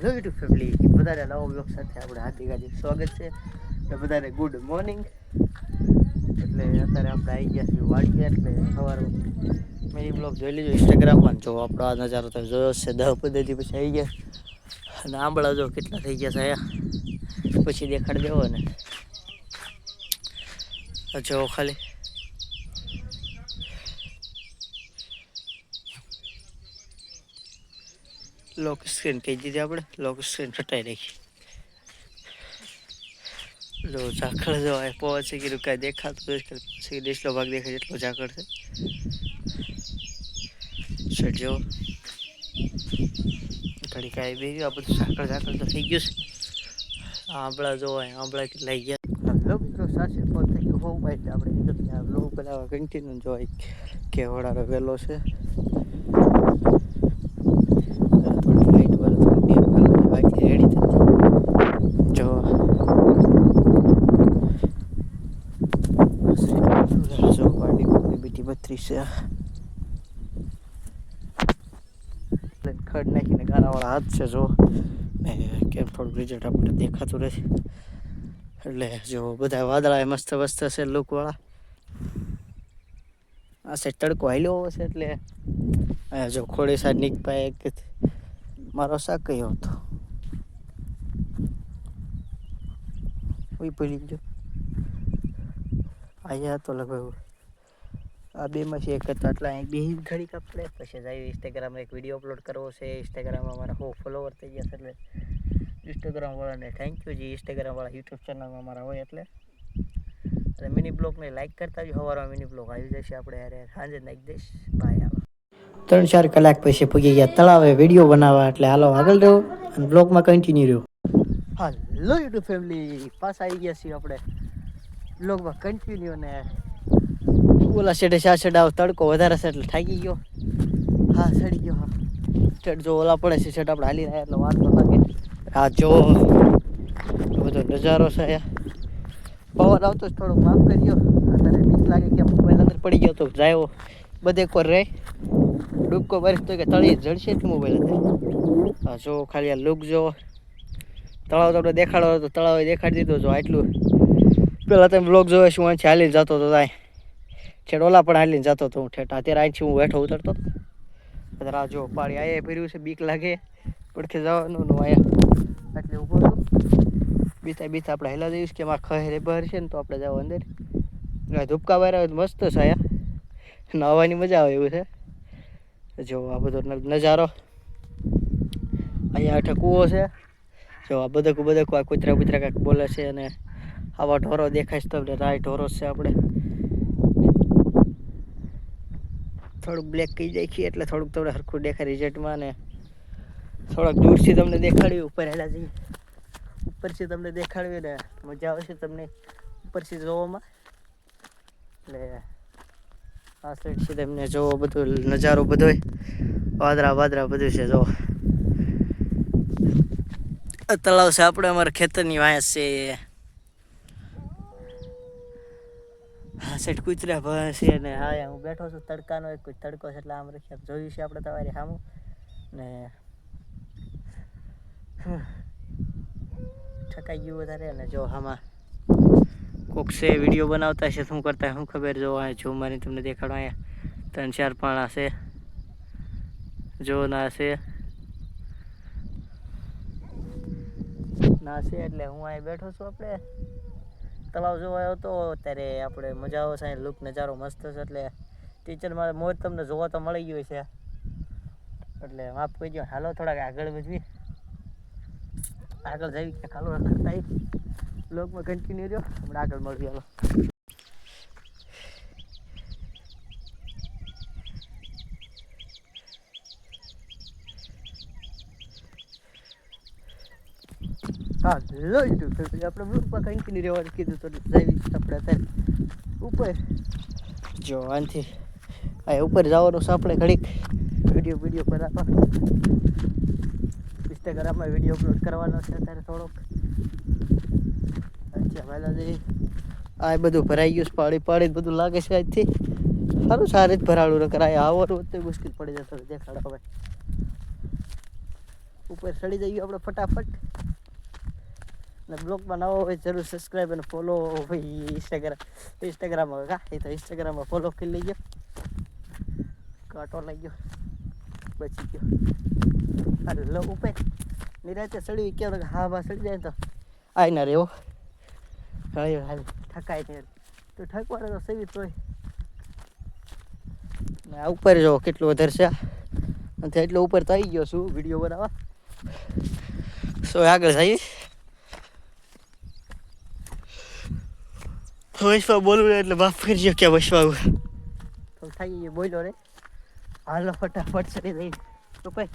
અત્યારે નવો બ્લોગ સાથે આપણે હાથી ગાડી સ્વાગત છે ને બધાને ગુડ મોર્નિંગ એટલે અત્યારે આપણે આવી ગયા છીએ વાડીએ, એટલે સવારમાં મેરી બ્લોગ જોઈ લીધો ઇન્સ્ટાગ્રામમાં જો આપણો આ નજારો તમે જોયો છે દહ પદ્ધતિ પછી આવી ગયા. અને આંબળા જો કેટલા થઈ ગયા અહીંયા. પછી દેખાડી દેવો ને. જો ખાલી લોક સ્ક્રીન કહી દીધી આપણે. લોક સ્ક્રીન હટાવી રાખી જો ઝાકળ જો પહોંચી ગયું કાંઈ દેખાતું નથી પછી દેશનો ભાગ દેખાય એટલો ઝાકળ છે. શેઠ જો. ઘડી કાંઈ બી ગયું, આ બધું ઝાકળ ઝાકળ તો થઈ ગયું છે. આંબળા જોવાય આંબળા કેટલા ગયા. હેલો મિત્રો, સાસી ફોન થઈ ગયું. હોવું આપણે કે બ્લોગ કન્ટિન્યુ જોવાય કે વડારો વહેલો છે થોડી લાઈટ વાળો થોડી ડીમ કરવાની બાકી રેડી થતી જો જો ગાડી બત્રીસ છે ખડ નાખીને ગારાવાળા હાથ છે, જો. ને કેમ થોડુંક રિઝલ્ટ આપણે દેખાતું રહે. એટલે જો બધા વાદળા મસ્ત મસ્ત છે લુકવાળા આ સાઈડ તડકો હાલ્યો હશે એટલે જો ખોડી સાઈડ નીક પાય કે મારો શાક કયો હતો. ઉઈ પડી ગયો. અહીંયા તો લગભગ આ બેમાંથી એક હતા એટલે અહીં બે ઘડીક આપણે. પછી જાય ઇન્સ્ટાગ્રામમાં એક વીડિયો અપલોડ કરવો છે. ઇન્સ્ટાગ્રામમાં મારા હો ફોલોવર થઈ ગયા છે એટલે ઇન્સ્ટાગ્રામ વાળાને થેન્ક યુ જે ઇન્સ્ટાગ્રામ વાળા યુટ્યુબ ચેનલમાં મારા હોય એટલે. અને મિની બ્લોગને લાઈક કરતા જ સવારમાં મિની બ્લોગ આવી જશે આપણે અરે સાંજે નાખી દઈશ. બાય ત્રણ ચાર કલાક પછી પૂગી ગયા તળાવે વીડિયો બનાવવા. એટલે હાલો, આગળ રહ્યો અને બ્લોગમાં કન્ટિન્યુ રહ્યો. હાલો યુટ્યુબ ફેમિલી પાસ આવી ગયા છીએ આપણે. બ્લોગમાં કન્ટિન્યુ ને ઓલા શેડે શા સેડ આવ તડકો વધારે છે એટલે થાકી ગયો. હા, સડી ગયો, હા. જો ઓલા પડે છે સેડ આપણે હાલી રહ્યા એટલે વાત ન લાગે. હા, જો. બધો નજારો છે અહીંયા. પવન આવતો જ થોડોક માફ કર્યો. અત્યારે બીક લાગે કે મોબાઈલ અંદર પડી ગયો તો જાયો. બધે કોર રહે ડૂબકો ભરીશ તો કે તળી જડશે જ મોબાઈલ અંદર. હા, જો, ખાલી આ લુક જો. તળાવ તમને દેખાડો તો તળાવ દેખાડી દીધો. જો આટલું. પેલા તમે બ્લોગ જોયો શું અહીંથી હાલી જતો હતો તાય છેડ ઓલા પણ હાલીને જતો હતો હું ઠેઠ. અત્યારે અહીંથી હું હેઠો ઉતરતો હતો. રાહ જો પાણી આયા ભર્યું છે, બીક લાગે. પડખે જવાનું નું આયા એટલે ઊભો છું. બીતા બીતા આપણે હેલા જઈશ કે મારા ખહેરે બહાર છે ને તો આપણે જાવ અંદર. ધૂપકા આવે મસ્ત છે આયા નાહવાની મજા આવે એવું છે. જો આ બધો નજારો. અહીંયા હેઠે કૂવો છે. જો આ બધક બધક આ કૂતરા કૂતરા કાંઈક બોલે છે અને આવા ઢોરો દેખાય છે તો રાય ઢોરો છે આપણે. થોડુંક બ્લેક કહી દેખીએ એટલે થોડુંક થોડું સરખું દેખાય રિઝલ્ટમાં ને થોડાક દૂરથી તમને દેખાડ્યું. ઉપર હેલા જઈએ. ઉપરથી તમને દેખાડ્યું ને મજા આવશે તમને ઉપરથી જોવામાં. એટલે આ સાઈડ છે તમને જોવો બધું નજારો બધો. વાદરા વાદરા બધું છે, જોવો. તળાવ છે, આપણે અમારા ખેતરની વાંસ છે. હા સેટ કૂતરા ભસે ને, હા હું બેઠો છું, તડકાનો એક તડકો છે એટલે આમ રખ્યા જોયું છે આપણે તમારી સામું ને ઠકાઈ ગયું વધારે ને જો આમાં કોક છે, વીડિયો બનાવતા છે, શું કરતા, શું ખબર જો આ જો મારી તમને દેખાડો અહીંયા. ત્રણ ચાર પાણા છે, જો ના છે. ના છે એટલે હું અહીં બેઠો છું આપણે. તળાવ જોવા આવ્યો હતો ત્યારે આપણે મજા આવે છે લુક નજારો મસ્ત છે, એટલે ટીચર મારે મોજ તમને જોવા તો મળી ગયું છે. એટલે માફ કરજો, હાલો થોડાક આગળ વધવી આગળ જઈ ક્યાંક હાલો બ્લોગમાં કન્ટિન્યુ રહ્યો, હમણાં આગળ મળીએ, હાલો. હા લો યુટ્યુબ ફેમિલી આપણે કન્ટિન્યુ રહેવાનું કીધું તો જઈશ આપણે અત્યારે ઉપર. જો આનથી. આ ઉપર જવાનું છે આપણે ઘડીક. વીડિયો વીડિયો બનાવવા ઇન્સ્ટાગ્રામમાં વીડિયો અપલોડ કરવાનો છે અત્યારે થોડોક. અચ્છા જઈ. આ બધું ભરાઈ ગયું છે પાણી પાણી બધું લાગે છે આજથી સારું સારી જ ભરાડું કરાય આવવાનું તો મુશ્કેલ પડી જશે દેખાડો હવે. ઉપર ચડી જઈએ આપણે ફટાફટ. અને બ્લોગ બનાવો હોય જરૂર સબસ્ક્રાઈબ અને ફોલો ભાઈ ઇન્સ્ટાગ્રામ ઇન્સ્ટાગ્રામમાં કા? એ તો ઇન્સ્ટાગ્રામમાં ફોલો કરી ગયો કાંટો લઈ ગયો બચી ગયો. અરે લો ઉપર નિરાતે સડી કેવું હા બા સડી જાય તો. આવી ના રેવો. હાલ હાલ થકાય નહીં. તો ઠકવાડે તો સવી તોય ને આ ઉપર જો કેટલું વધારે છે. અને એટલો ઉપર તો આવી ગયો છું વીડિયો બનાવવા. સો આગળ જઈએ. વૈશ્વા બોલવું એટલે માફ કરજો કે વૈશ્વા તો થઈ ગયો બોલ્યો રે હાલો ફટાફટ ચડી જઈ તો કઈ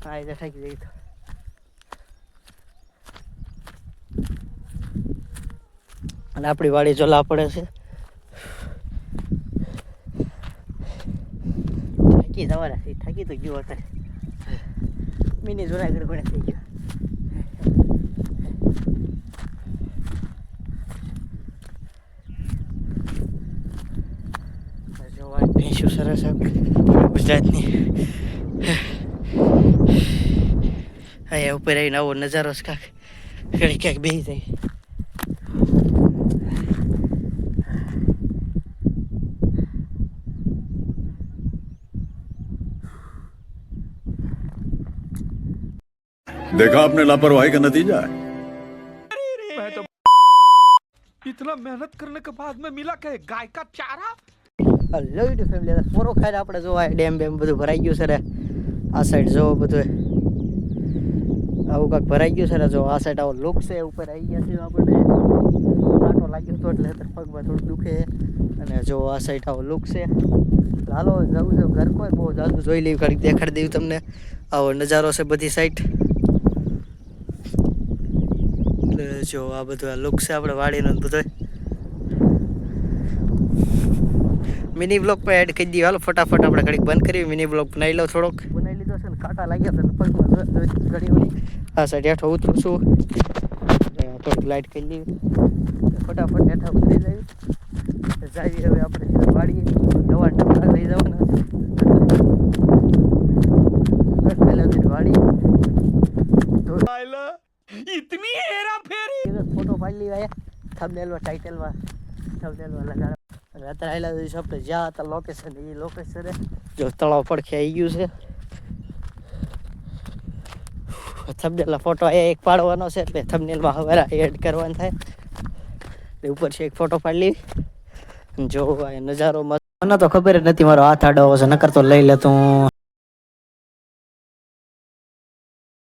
હા એટલે થાકી ગઈ તો અને આપણી વાડી જોલા પડે છે થાકી જવાના થાકી તો ગયો હતા મિની જુનાગઢ ગણે થઈ ગયો સરસ આપણી ગુજરાતની અહીંયા ઉપર આવીને આવો નજારો છે કાંક ઘડી ક્યાંક બેસી જાય देखा आपने लापरवाही का नतीजा है मैं तो इतना मेहनत करने के बाद में मिला क्या गाय का चारा હલો ટુ ફેમિલી ફોરો ખાઈને આપણે જોવા ડેમ બેમ બધું ભરાઈ ગયું છે રે આ સાઈડ જો બધું. આવું કાંક ભરાઈ ગયું છે રે જો આ સાઈડ આવો લુક છે, ઉપર આવી ગયા છે આપણે. કાંટો લાગ્યો હતો એટલે પગમાં થોડું દુખે. અને જો આ સાઈડ આવો લુક છે. હાલો જવું છે ઘર કોઈ? બહુ જાદુ જોઈ લેવું ઘડીક દેખાડી દેવું તમને. આવો નજારો છે બધી સાઈડ જો આ બધું આ લુક છે, આપણે વાડીનો ને બધું મિની બ્લોક પર એડ કરી દઈએ હાલો ફટાફટ આપણે ઘડીક બંધ કરીએ. મિની બ્લોક બનાવી લો થોડોક. બનાવી લીધો છે ને કાંટા લાગ્યા છે ને પગમાં ઘડી વળી હા સાહેબ હેઠો ઉતરું છું. થોડીક લાઇટ કરી દઈએ ફટાફટ હેઠા ઉતરી જઈએ. જાવી હવે આપણે વાળીએ દવા ટપકા લઈ જવાના પહેલાં વાળી ઇતની હેરા ફેરી ફોટો પાડી લેવાય. થંબનેલમાં ટાઇટલમાં થંબનેલમાં લગાડ. અને અત્યારે આવેલા જઈશું આપણે જ્યાં હતા લોકેશન એ લોકેશન જો તળાવ પડખે આવી ગયું છે. થંબનેલના ફોટો અહીંયા એક પાડવાનો છે એટલે થંબનેલમાં હવે એડ કરવાનો થાય. એટલે ઉપર છે એક ફોટો પાડી લેવી. જો નજારો મને તો ખબર જ નથી મારો હાથ આડો છે, નકર તો લઈ લેતો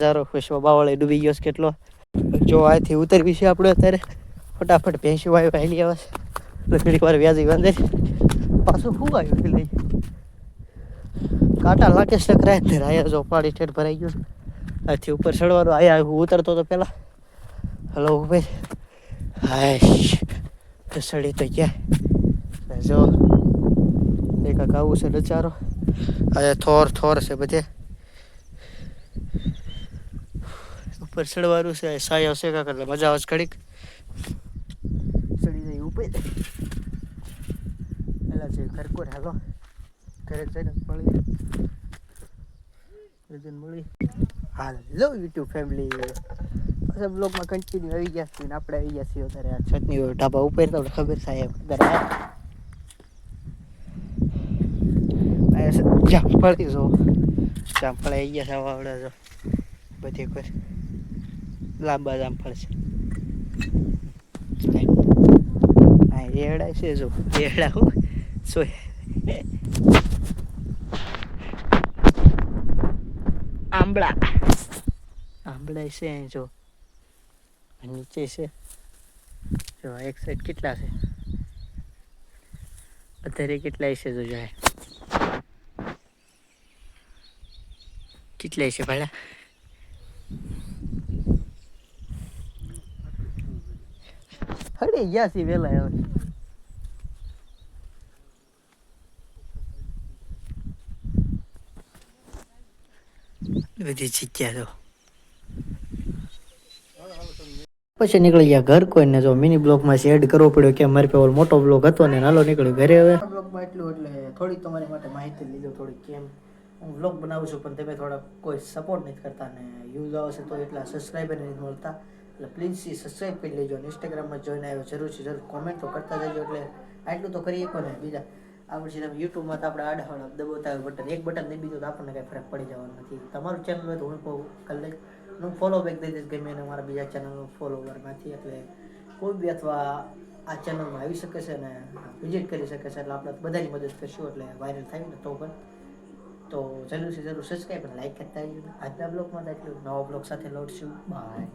નજારો વિશ્વ બાવળે ડૂબી ગયો કેટલો. જો આથી ઉતરવી છે આપણે અત્યારે. ફટાફટ ભેંસી વાય વહેલી આવે છે. એટલે ઘડીક વાર વ્યાજી બાંધે પાછું શું આવ્યું લઈ કાંટા લાગે છે કરાય ને આયા જો પાડી ઠેઠ ભરાઈ ગયું આથી ઉપર ચડવાનું. આયા હું ઉતરતો તો પહેલાં હલો ભાઈ હાશ સડી તો ગયા જો. એક આવું છે નજારો. આ થોર થોર છે બધે. ઉપર ચડવાનું છે સાયો છે કાંક, એટલે મજા આવે ઘડીક ચડી જઈ ઉપર પેલા છે ઘર કોર હાલો ઘરે જઈને ઘરે જઈને મળી હાલો યુટ્યુબ ફેમિલી પછી બ્લોગમાં કન્ટિન્યુ આવી ગયા છીએ આપણે આવી ગયા છીએ અત્યારે આ છતની ઢાબા ઉપર. તો ખબર સાહેબ જામફળી જો. જામફળ આવી ગયા છે આવડે જો. બધી કોઈ લાંબા જામફળ છે હા એવડા છે જો. એડા હું. આંબળા આંબળા છે જો. નીચે છે. જો એક સાઈડ કેટલા છે? અત્યારે કેટલા છે જો જાય. કેટલા છે ભાડા? હળી ગયા છે વેલા હવે. બધી જગ્યા તો પછી નીકળી ગયા ઘર કોઈને જો મિની બ્લોગમાં એડ કરવો પડ્યો કે મારી પાસે મોટો બ્લોક હતો ને નાલો નીકળ્યો ઘરે હવે. બ્લોગમાં એટલું એટલે થોડી તમારી માટે માહિતી લીધો થોડી કેમ હું બ્લોગ બનાવું છું પણ તમે થોડા કોઈ સપોર્ટ નથી કરતા ને યુઝ આવશે તો એટલા સબસ્ક્રાઈબર નથી મળતા. એટલે પ્લીઝ સબસ્ક્રાઈબ કરી લેજો અને ઇન્સ્ટાગ્રામમાં જોઈને આવ્યો જરૂરથી જરૂર કોમેન્ટ તો કરતા જજો. એટલે આટલું તો કરી શકો ને બીજા આ સીધા યુટ્યુબમાં તો આપણે આડાવાળા દબાવતા બટન, એક બટન દબી દો તો આપણને કાંઈ ફરક પડી જવાનો નથી. તમારું ચેનલ હોય તો હું કહું લઈશ હું ફોલો બેક દઈ દઈશ ગમે એને મારા બીજા ચેનલનો ફોલોવરમાંથી એટલે કોઈ બી અથવા આ ચેનલમાં આવી શકે છે ને વિઝિટ કરી શકે છે, એટલે આપણે બધાની મદદ કરશું. એટલે વાયરલ થાય ને તો પણ. તો જરૂર છે જરૂર સબસ્ક્રાઈબ અને લાઈક કરતા આવજો આજના બ્લોગમાં એટલું નવા બ્લોગ સાથે લડશું. બાય